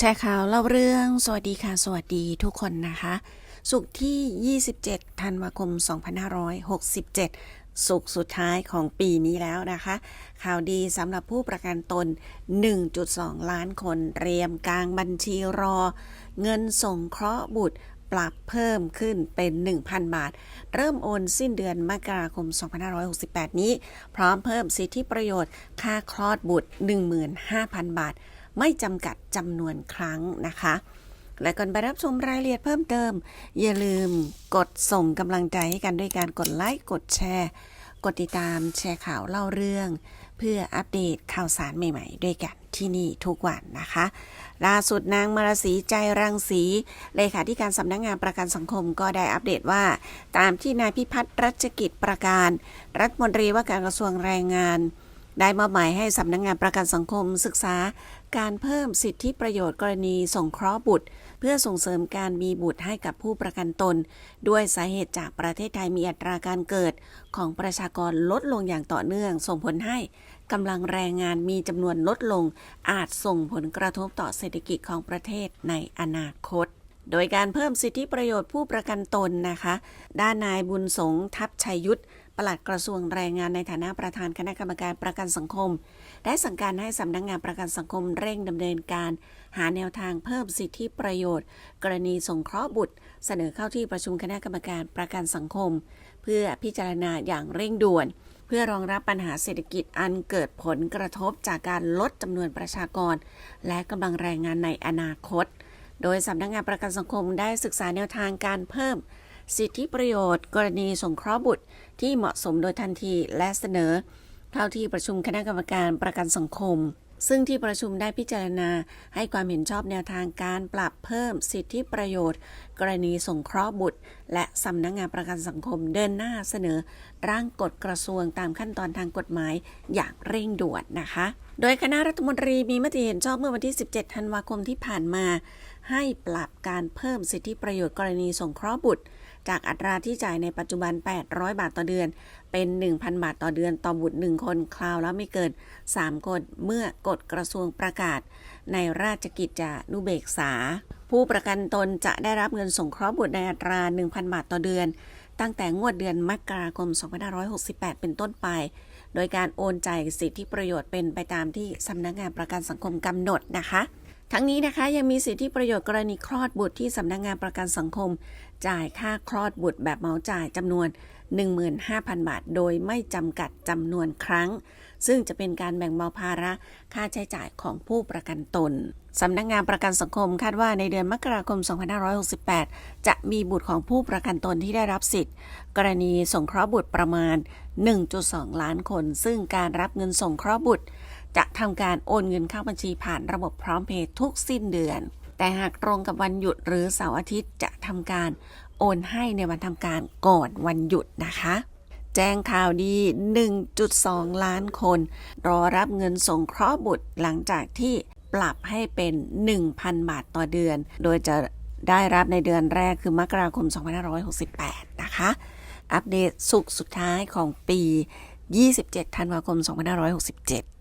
แชร์ข่าวเล่าเรื่องสวัสดีค่ะ สวัสดีทุกคนนะคะ สุกร์ที่ 27 ธันวาคม 2567 สุกร์สุดท้ายของปีนี้แล้วนะคะ ข่าวดีสำหรับผู้ประกันตน 1.2 ล้านคนเตรียมกลางบัญชีรอ เงินส่งเคราะห์บุตรปรับเพิ่มขึ้นเป็น 1,000 บาท เริ่มโอนสิ้นเดือนมกราคม 2568 นี้ พร้อมเพิ่มสิทธิประโยชน์ค่าคลอดบุตร 15,000 บาท ไม่จำกัดจำนวนครั้งนะคะ และก่อนไปรับชมรายละเอียดเพิ่มเติม อย่าลืมกดส่งกำลังใจให้กันด้วยการกดไลค์กดแชร์ กดติดตามแชร์ข่าวเล่าเรื่อง เพื่ออัปเดตข่าวสารใหม่ๆ ด้วยกันที่นี่ทุกวันนะคะล่าสุดนางมารสีใจรังสีเลขาธิการสำนักงงานประกันสังคมก็ได้อัปเดตว่า ตามที่นายพิพัฒน์รัชกิจประการ รัฐมนตรีว่าการกระทรวงแรงงาน ได้มอบหมายให้สำนักงงานประกันสังคมศึกษา การเพิ่มสิทธิประโยชน์กรณีส่งเคราะห์บุตร เพื่อส่งเสริมการมีบุตรให้กับผู้ประกันตน ด้วยสาเหตุจากประเทศไทยมีอัตราการเกิด ของประชากรลดลงอย่างต่อเนื่อง ส่งผลให้กำลังแรงงานมีจำนวนลดลง อาจส่งผลกระทบต่อเศรษฐกิจของประเทศในอนาคตโดยการเพิ่มสิทธิประโยชน์ผู้ประกันตนนะคะ ด้านนายบุญสงทัพชัยยุทธ ปลัดกระทรวงแรงงานในฐานะประธานคณะกรรมการประกันสังคม ได้สั่งการให้สำนักงงานประกันสังคมเร่งดำเนินการ หาแนวทางเพิ่มสิทธิประโยชน์ กรณีสงเคราะห์บุตร เสนอเข้าที่ประชุมคณะกรรมการประกันสังคม เพื่อพิจารณาอย่างเร่งด่วน เพื่อรองรับปัญหาเศรษฐกิจอันเกิดผลกระทบจากการลดจำนวนประชากร และกำลังแรงงานในอนาคต โดยสำนักงงานประกันสังคมได้ศึกษาแนวทางการเพิ่ม สิทธิประโยชน์ กรณีสงเคราะห์บุตรที่เหมาะสมโดยทันทีและเสนอ เข้าที่ประชุมคณะกรรมการประกันสังคม ซึ่งที่ประชุมได้พิจารณาให้ความเห็นชอบแนวทางการปรับเพิ่มสิทธิประโยชน์ กรณีสงเคราะห์บุตร และสำนักงงานประกันสังคมเดินหน้าเสนอ ร่างกฎกระทรวงตามขั้นตอนทางกฎหมายอย่างเร่งด่วนนะคะโดยคณะรัฐมนตรีมีมติเห็นชอบเมื่อวันที่ 17 ธันวาคมที่ผ่านมา ให้ปรับการเพิ่มสิทธิประโยชน์กรณีสงเคราะห์บุตร จากอัตราที่จ่ายในปัจจุบัน 800 บาทต่อเดือน เป็น 1,000 บาทต่อเดือนต่อบุตร 1 คน คราวแล้วไม่เกิน 3 คนเมื่อกฎกระทรวงประกาศ ในราชกิจจานุเบกษา ผู้ประกันตนจะได้รับเงินสงเคราะห์บุตรในอัตรา 1,000 บาทต่อเดือน ตั้งแต่งวดเดือนมกราคม 2568 เป็นต้นไปโดยการโอนจ่ายสิทธิประโยชน์เป็นไปตามที่สำนักงานประกันสังคมกำหนดนะคะ ทั้งนี้นะคะยังมีสิทธิประโยชน์กรณีคลอดบุตรที่สำนักงานประกันสังคม จ่ายค่าคลอดบุตรแบบเหมาจ่ายจำนวน 15,000 บาท โดยไม่จำกัดจำนวนครั้ง ซึ่งจะเป็นการแบ่งเบาภาระค่าใช้จ่ายของผู้ประกันตนสำนักงานประกันสังคมคาดว่าในเดือนมกราคม 2568 จะมีบุตรของผู้ประกันตนที่ได้รับสิทธิ์ กรณีส่งเคราะห์บุตรประมาณ 1.2 ล้านคน ซึ่งการรับเงินส่งเคราะห์บุตร จะทำการโอนเงินเข้าบัญชีผ่านระบบพร้อมเพย์ทุกสิ้นเดือน แต่หากตรงกับวันหยุดหรือเสาร์อาทิตย์จะทำการโอนให้ในวันทำการก่อนวันหยุดนะคะ แจ้งข่าวดี 1.2 ล้านคน รอรับเงินสงเคราะห์บุตรหลังจากที่ปรับให้เป็น 1,000 บาทต่อเดือน โดยจะได้รับในเดือนแรกคือมกราคม 2568 นะคะ อัปเดตสุกร์สุดท้ายของปี 27 ธันวาคม 2567